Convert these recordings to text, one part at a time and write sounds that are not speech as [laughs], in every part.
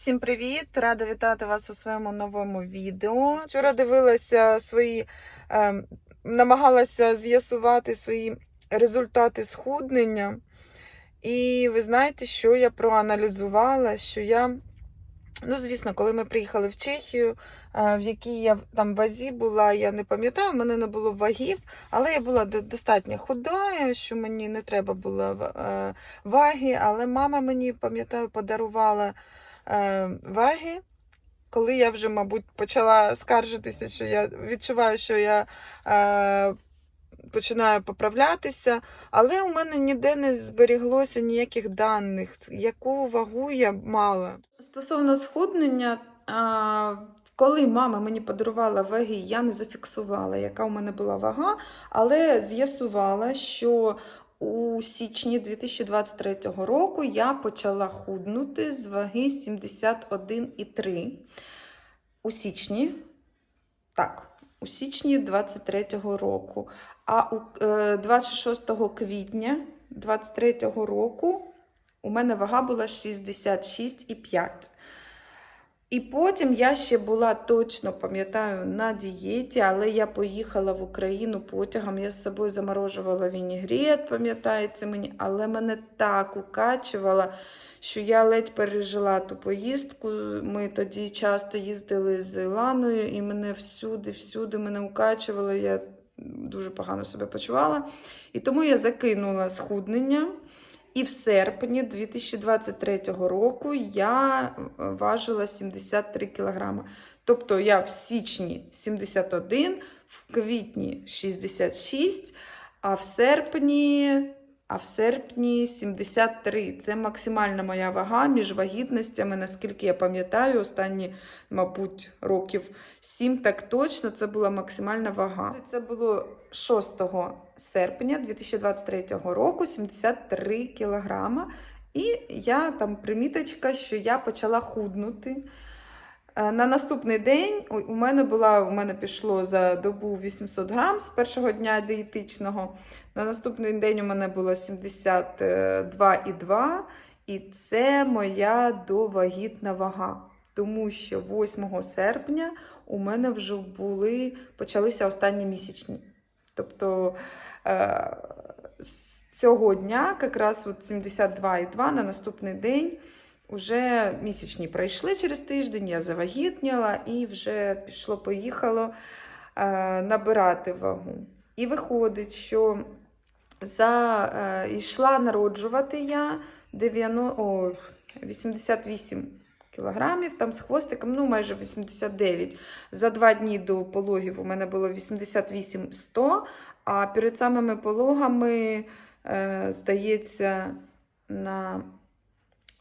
Всім привіт! Рада вітати вас у своєму новому відео. Вчора дивилася свої, е, намагалася з'ясувати свої результати схуднення. І ви знаєте, що я проаналізувала, що я, ну, звісно, коли ми приїхали в Чехію, е, в якій я там вазі була, я не пам'ятаю, в мене не було вагів, але я була достатньо худая, що мені не треба було е, ваги, але мама мені, пам'ятаю, подарувала ваги. Коли я вже, мабуть, почала скаржитися, що я відчуваю, що я е, починаю поправлятися, але у мене ніде не зберіглося ніяких даних, яку вагу я мала. Стосовно схуднення, а, коли мама мені подарувала ваги, я не зафіксувала, яка у мене була вага, але з'ясувала, що у січні 2023 року я почала худнути з ваги 71,3. У січні, так, у січні 23-го року. А у е, 26 квітня 23-го року у мене вага була 66,5. І потім я ще була точно, пам'ятаю, на дієті, але я поїхала в Україну потягом. Я з собою заморожувала вінігрет, пам'ятається мені, але мене так укачувало, що я ледь пережила ту поїздку. Ми тоді часто їздили з Іланою, і мене всюди, всюди мене укачувало. Я дуже погано себе почувала. І тому я закинула схуднення. І в серпні 2023 року я е, важила 73 кг. Тобто я в січні 71, в квітні 66, а в серпні, а в серпні 73. Це максимальна моя вага між вагітностями, наскільки я пам'ятаю, останні, мабуть, років 7, так точно це була максимальна вага. Це було 6 серпня 2023 року 73 кілограма. І я там приміточка, що я почала худнути. Е, На наступний день у- мене була, у мене пішло за добу 800 грам з першого дня дієтичного. На наступний день у мене було 72,2, і це моя довагітна вага. Тому що 8 серпня у мене вже були, почалися останні місячні. Тобто е, з цього дня, якраз от 72,2 на наступний день, вже місячні пройшли через тиждень, я завагітніла і вже пішло-поїхало е, набирати вагу. І виходить, що за, е, йшла народжувати я 90, о, 88 кілограмів, там з хвостиком, ну майже 89. За два дні до пологів у мене було 88-100, а перед самими пологами, е, здається, на...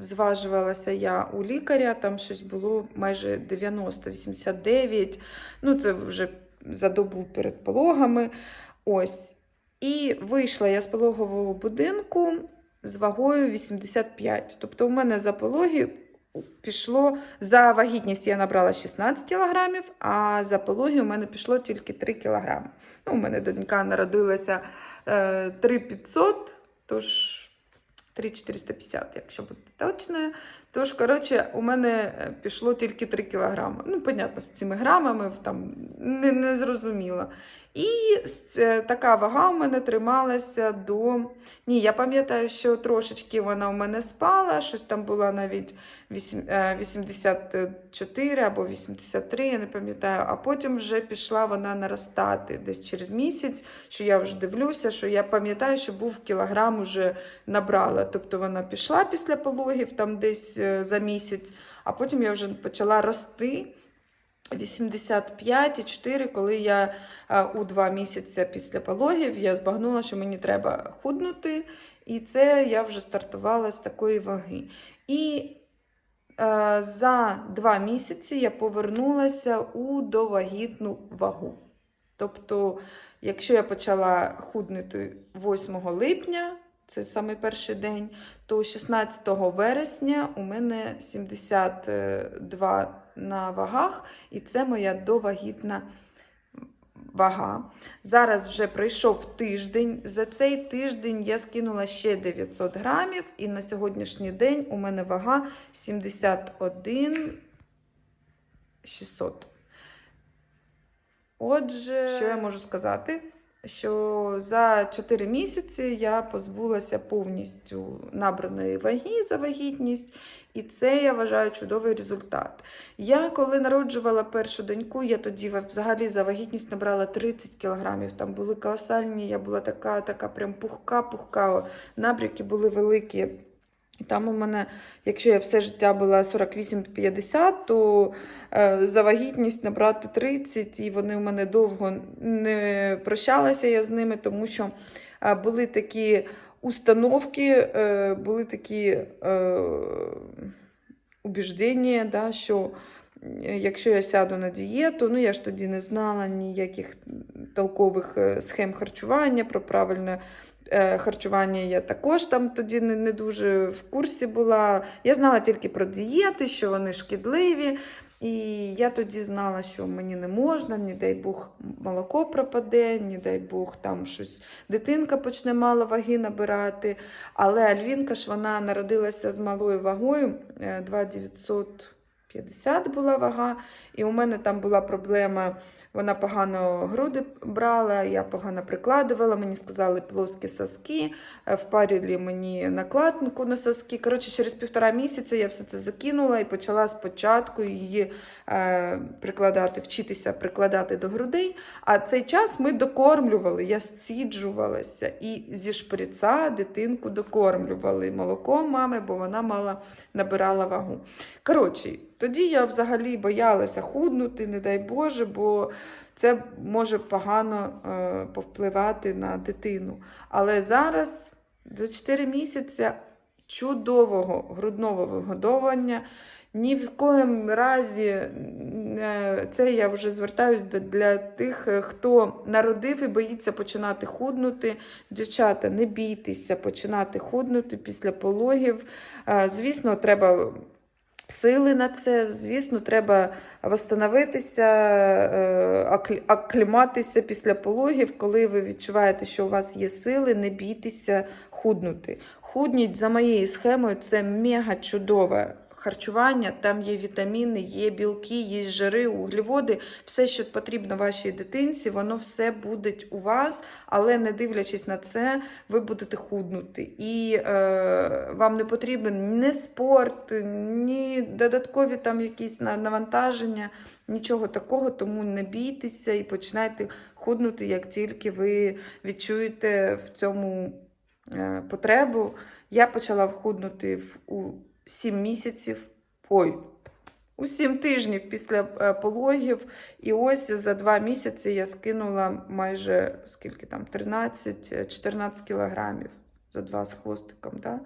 зважувалася я у лікаря, там щось було майже 90-89. Ну, це вже за добу перед пологами. Ось. І вийшла я з пологового будинку з вагою 85. Тобто, у мене за пологи пішло за вагітність я набрала 16 кілограмів, а за пологи у мене пішло тільки 3 кілограми. Ну, у мене донька народилася е, 3500, тож 3450, якщо бути точною. Тож, коротше, у мене е, пішло тільки 3 кілограми. Ну, понятно, з цими грамами там не, не зрозуміло. І така вага у мене трималася до. Ні, я пам'ятаю, що трошечки вона у мене спала, щось там була навіть е, 84 або 83, я не пам'ятаю. А потім вже пішла вона наростати десь через місяць, що я вже дивлюся, що я пам'ятаю, що був кілограм уже набрала. Тобто вона пішла після пологів там десь е, за місяць, а потім я вже почала рости. 85,4, коли я е, у два місяці після пологів я збагнула, що мені треба худнути, і це я вже стартувала з такої ваги. І е, за два місяці я повернулася у довагітну вагу. Тобто, якщо я почала худнути 8 липня, це саме перший день, то 16 вересня у мене 72 на вагах, і це моя довагітна вага. Зараз вже пройшов тиждень. За цей тиждень я скинула ще 900 грамів, і на сьогоднішній день у мене вага 71 600. Отже, що я можу сказати? Що за 4 місяці я позбулася повністю набраної ваги за вагітність, і це я вважаю чудовий результат. Я коли народжувала першу доньку, я тоді взагалі за вагітність набрала 30 кілограмів. Там були колосальні, я була така, така прям пухка-пухка, набряки були великі. Там у мене, якщо я все життя була 48-50, то е, за вагітність набрати 30, і вони у мене довго не прощалася я з ними, тому що е, були такі установки, е, були такі убіждення, да, що якщо я сяду на дієту, ну я ж тоді не знала ніяких толкових схем харчування про правильне харчування я також там тоді не, не дуже в курсі була. Я знала тільки про дієти, що вони шкідливі. І я тоді знала, що мені не можна, ні дай Бог молоко пропаде, ні дай Бог там щось дитинка почне мало ваги набирати. Але Альвінка ж вона народилася з малою вагою, е, 2,950 була вага, і у мене там була проблема. Вона погано груди брала, я погано прикладувала, мені сказали плоскі соски, е, впарили мені накладку на соски. Коротше, через півтора місяця я все це закинула і почала спочатку її е, прикладати, вчитися прикладати до грудей. А цей час ми докормлювали, я сціджувалася і зі шприца дитинку докормлювали молоком мами, бо вона мала набирала вагу. Коротше, тоді я взагалі боялася худнути, не дай Боже, бо це може погано е, повпливати на дитину. Але зараз, за 4 місяці чудового грудного вигодовування, ні в коєму разі е, це я вже звертаюсь для тих, е, хто народив і боїться починати худнути. Дівчата, не бійтеся починати худнути після пологів. Е, Звісно, треба сили на це. Звісно, треба восстановитися, е, акліматися після пологів. Коли ви відчуваєте, що у вас є сили, не бійтеся худнути. Худніть за моєю схемою, це мега чудове. Харчування, там є вітаміни, є білки, є жири, углеводи, все, що потрібно вашій дитинці, воно все буде у вас, але не дивлячись на це, ви будете худнути. І е, вам не потрібен ні спорт, ні додаткові там якісь навантаження, нічого такого, тому не бійтеся і починайте худнути, як тільки ви відчуєте в цьому е, потребу. Я почала худнути в, у 7 місяців. Ой, у 7 тижнів після е, пологів. І ось за 2 місяці я скинула майже скільки там 13-14 кілограмів за 2 з хвостиком. Да?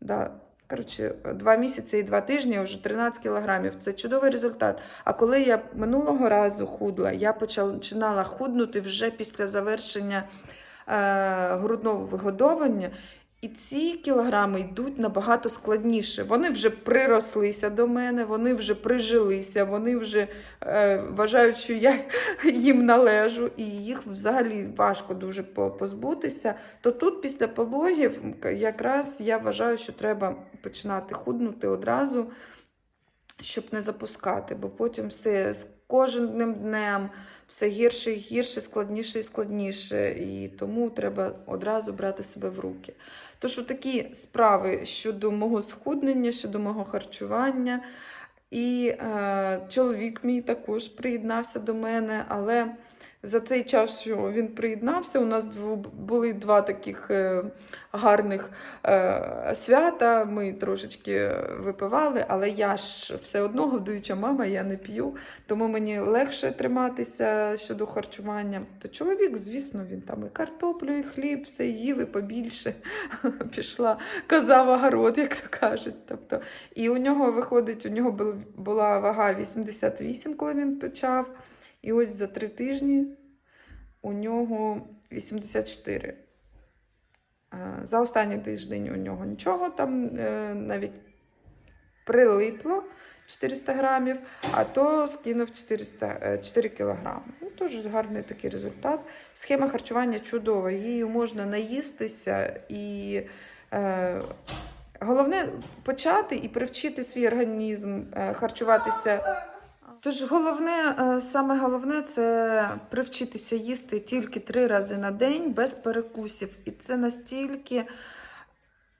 Да. Коротше, 2 місяці і 2 тижні вже 13 кілограмів. Це чудовий результат. А коли я минулого разу худла, я починала худнути вже після завершення е, грудного вигодовування. І ці кілограми йдуть набагато складніше. Вони вже прирослися до мене, вони вже прижилися, вони вже е, вважають, що я їм належу, і їх взагалі важко дуже позбутися. То тут, після пологів, якраз я вважаю, що треба починати худнути одразу, щоб не запускати, бо потім все з кожним днем все гірше і гірше, складніше і складніше. І тому треба одразу брати себе в руки. Тож такі справи щодо мого схуднення, щодо мого харчування. І е, чоловік мій також приєднався до мене, але за цей час, що він приєднався, у нас були два таких е, гарних е, свята. Ми трошечки випивали, але я ж все одно годуюча мама, я не п'ю, тому мені легше триматися щодо харчування. То чоловік, звісно, він там і картоплю, і хліб, все їв, і побільше [laughs] пішла коза в огород, як то кажуть. Тобто, і у нього виходить, у нього була вага 88, коли він почав. І ось за три тижні у нього 84. Е, За останній тиждень у нього нічого там е, навіть прилипло 400 грамів, а то скинув 400, е, 4 кілограми. Ну, теж гарний такий результат. Схема харчування чудова, її можна наїстися і. Е, Головне почати і привчити свій організм е, харчуватися. Тож головне, е, саме головне це привчитися їсти тільки три рази на день без перекусів. І це настільки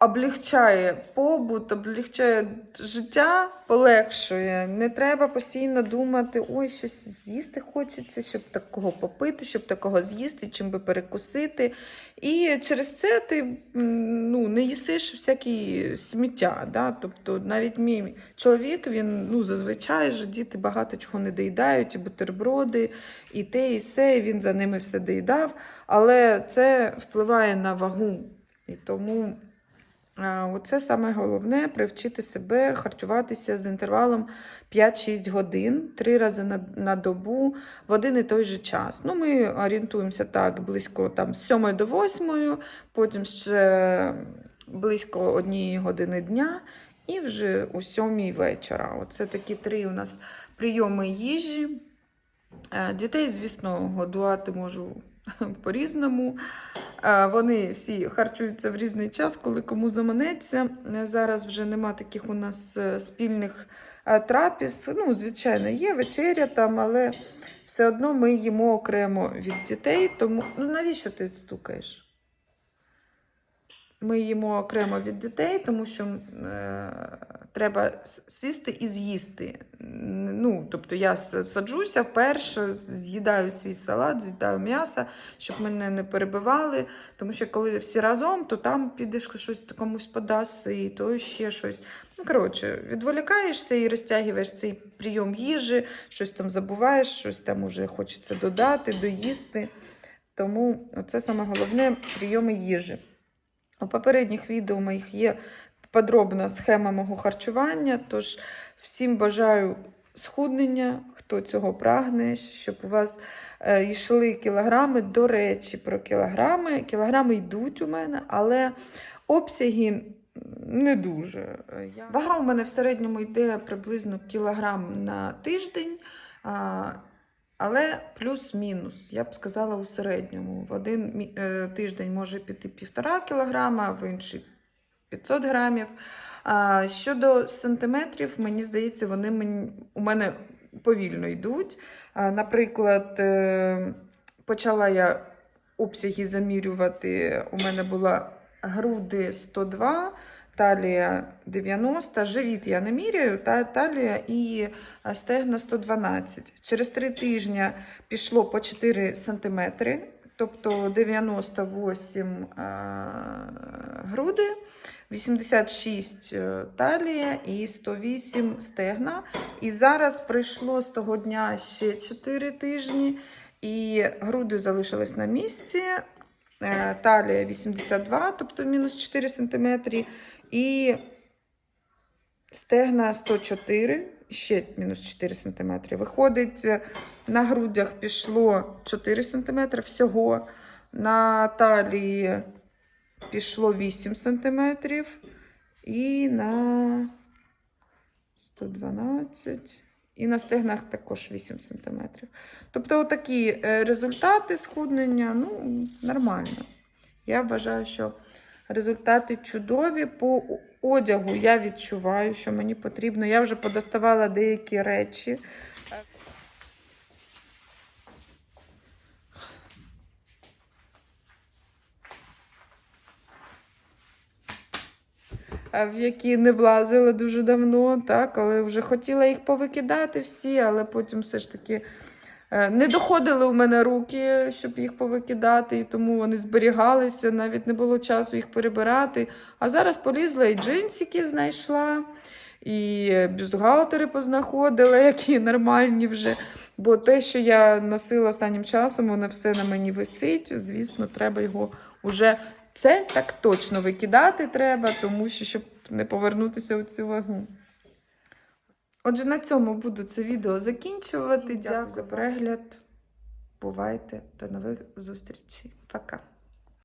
облегчає побут, облегчає життя, полегшує. Не треба постійно думати, ой, щось з'їсти хочеться, щоб такого попити, щоб такого з'їсти, чим би перекусити. І через це ти ну, не їсиш всякі сміття. Да? Тобто навіть мій чоловік, він ну, зазвичай же діти багато чого не доїдають, і бутерброди, і те, і все, і він за ними все доїдав. Але це впливає на вагу. І тому оце саме головне привчити себе харчуватися з інтервалом 5-6 годин, три рази на, на добу в один і той же час. Ну, ми орієнтуємося так близько там, з 7 до 8, потім ще близько однієї години дня і вже о 7 вечора. Оце такі три у нас прийоми їжі. Е, Дітей, звісно, годувати можу [laughs] по-різному. Вони всі харчуються в різний час, коли кому заманеться. Е, Зараз вже нема таких у нас е, спільних е, трапіз. Ну, звичайно, є вечеря там, але все одно ми їмо окремо від дітей. Тому ну, навіщо ти стукаєш? Ми їмо окремо від дітей, тому що е, треба сісти і з'їсти. Ну, тобто я саджуся вперше, з'їдаю свій салат, з'їдаю м'ясо, щоб мене не перебивали. Тому що коли всі разом, то там підеш щось комусь подаси, то ще щось. Ну, коротше, відволікаєшся і розтягуєш цей прийом їжі, щось там забуваєш, щось там уже хочеться додати, доїсти. Тому це саме головне прийоми їжі. У попередніх відео моїх є подробна схема мого харчування. Тож всім бажаю схуднення, хто цього прагне, щоб у вас е, йшли кілограми. До речі, про кілограми. Кілограми йдуть у мене, але обсяги не дуже. Вага у мене в середньому йде приблизно кілограм на тиждень. Але плюс-мінус, я б сказала, у середньому. В один е, тиждень може піти півтора кілограма, в інший 500 грамів. А щодо сантиметрів, мені здається, вони мені, у мене повільно йдуть. А, наприклад, е, почала я обсяги замірювати. У мене була груди 102, талія 90, живіт я не міряю, та талія і стегна 112. Через три тижні пішло по 4 см, тобто 98 груди, 86 е, талія і 108 стегна. І зараз пройшло з того дня ще 4 тижні, і груди залишились на місці. е, Талія 82, тобто мінус 4 см, і стегна 104, ще мінус 4 см. Виходить, на грудях пішло 4 см всього, на талії пішло 8 см, і на 112. І на стегнах також 8 см. Тобто, отакі е, результати схуднення, ну, нормально. Я вважаю, що результати чудові. По одягу я відчуваю, що мені потрібно. Я вже подоставала деякі речі. В які не влазила дуже давно, так, але вже хотіла їх повикидати всі, але потім все ж таки не доходили у мене руки, щоб їх повикидати, і тому вони зберігалися, навіть не було часу їх перебирати. А зараз полізла і джинсики знайшла, і бюстгальтери познаходила, які нормальні вже. Бо те, що я носила останнім часом, воно все на мені висить. Звісно, треба його уже. Це так точно викидати треба, тому що щоб не повернутися у цю вагу. Отже, на цьому буду це відео закінчувати. Дякую за перегляд. Бувайте, до нових зустрічей. Пока.